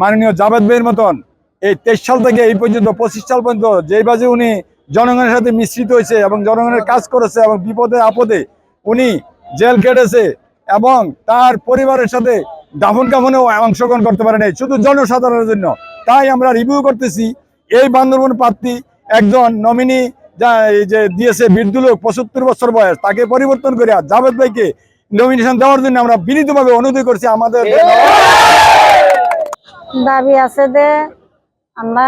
মাননীয় জাভেদ ভাইয়ের মতন এই তেইশ সাল থেকে এই পর্যন্ত, পঁচিশ সাল পর্যন্ত যেই বাজে উনি জনগণের সাথে মিশ্রিত হয়েছে এবং জনগণের কাজ করেছে এবং বিপদে, আপদে উনি জেল কেটেছে এবং তার পরিবারের সাথে দাফন কাফনেও অংশগ্রহণ করতে পারে নাই, শুধু জনসাধারণের জন্য। তাই আমরা রিভিউ করতেছি, এই বান্দরবন প্রার্থী একজন নমিনি যা এই যে দিয়েছে বৃদ্ধ লোক পঁচাত্তর বছর বয়স, তাকে পরিবর্তন করে জাভেদ ভাইকে নমিনেশন দেওয়ার জন্য আমরা বিনীতভাবে অনুরোধ করছি আমাদের দাবি আছে যে আমরা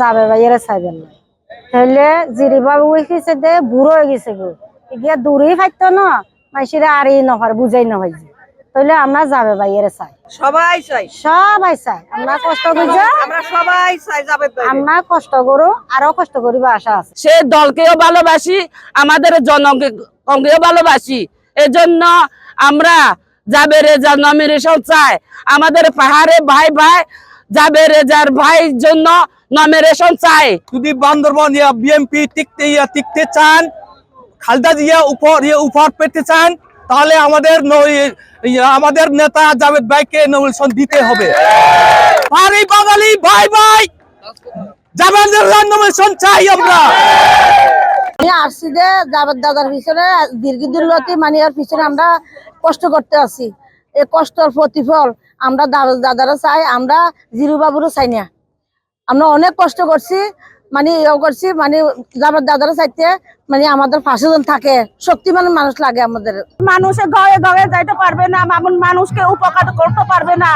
যাবে বাইরে চাইবেন না। তাহলে জিরি বাবু গেছে দে বুড়ো হয়ে গেছে গো। গিয়ে দূরেই ফাইতো না মাইসিরা আর ই নফার বুঝাই নহয় যে। তাহলে আমরা যাবে বাইরে চাই। সবাই চাই। সবাই চাই। আমরা কষ্ট করছি আমরা সবাই চাই যাবে আমরা কষ্ট করো আরও কষ্ট করিবা আশা আছে। সে দলকেও ভালোবাসি আমাদের জনগণকেও ভালোবাসি। এজন্য আমরা যাবে রেজা নমিনেশন চাই আমাদের পাহাড়ে ভাই ভাই যাবে রেজার ভাই জন্য নমিনেশন চাই যদি বান্দরবন ইয়া বিএমপি টিকতে ইয়া টিকতে চান খালদা জিয়া উপর ইয়ে উপহার পেতে চান তাহলে আমাদের আমাদের নেতা জাভেদ ভাইকে নমিনেশন দিতে হবে। আর এই বাঙালি ভাই ভাই জাভেদ নমিনেশন চাই আমরা। আমি আসছি যে জাবেদ দাদার পিছনে দীর্ঘদিন লতি মানে পিছনে আমরা কষ্ট করতে আছি। এই কষ্টের প্রতিফল আমরা দাদা দাদারা চাই, আমরা জিরু বাবুরও চাই না। আমরা অনেক কষ্ট করছি মানে ইয়ে করছি মানে জাবেদ দাদারা চাইতে মানে আমাদের পাশে জন থাকে। শক্তিমান মানুষ লাগে আমাদের। মানুষের ঘরে ঘরে যাইতে পারবে না এমন মানুষকে উপকার করতে পারবে না।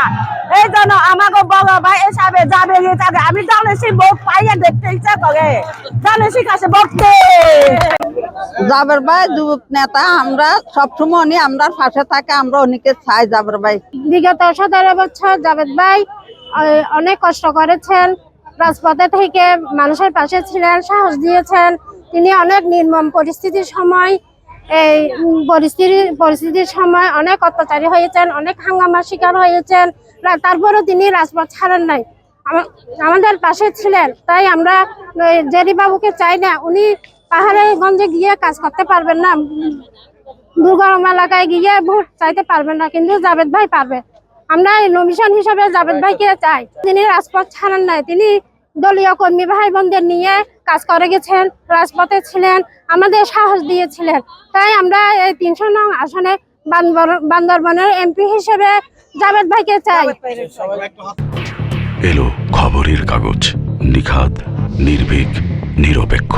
এই জন্য আমাকে বড় ভাই এসবে যাবে আমি জানেছি ভোট পাইয়া দেখতে ইচ্ছা করে। জানেছি কাছে দে জাবের ভাই যুবক নেতা আমরা সবসময় উনি আমরা পাশে থাকে আমরা অনেকে চাই জাবের ভাই। বিগত সতেরো বছর জাভেদ ভাই অনেক কষ্ট করেছেন রাজপথে থেকে মানুষের পাশে ছিলেন সাহস দিয়েছেন। তিনি অনেক নির্মম পরিস্থিতির সময় এই উম, পরিস্থিতির সময় অনেক অত্যাচারী হয়েছেন অনেক হাঙ্গামার শিকার হয়েছেন। তারপরেও তিনি রাজপথ ছাড়েন নাই। আমা- আমাদের পাশে ছিলেন তাই আমরা জেরি বাবুকে চাই না উনি পাহাড়ে গঞ্জে গিয়ে কাজ করতে পারবেন না। দুর্গম এলাকায় গিয়ে ভোট চাইতে পারবেন না, কিন্তু জাভেদ ভাই পারবে। আমরা নমিশন হিসাবে জাভেদ ভাইকে চাই। তিনি রাজপথ ছাড়েন নাই, তিনি দলীয় কর্মী ভাই বোনদের নিয়ে কাজ করে গেছেন, রাজপথে ছিলেন, আমাদের সাহস দিয়েছিলেন। তাই আমরা এই তিনশো নং আসনে বান্দর- বান্দরবনের এমপি হিসেবে জাভেদ ভাইকে চাই। এলো খবরের কাগজ, নিখাদ, নির্ভীক, নিরপেক্ষ।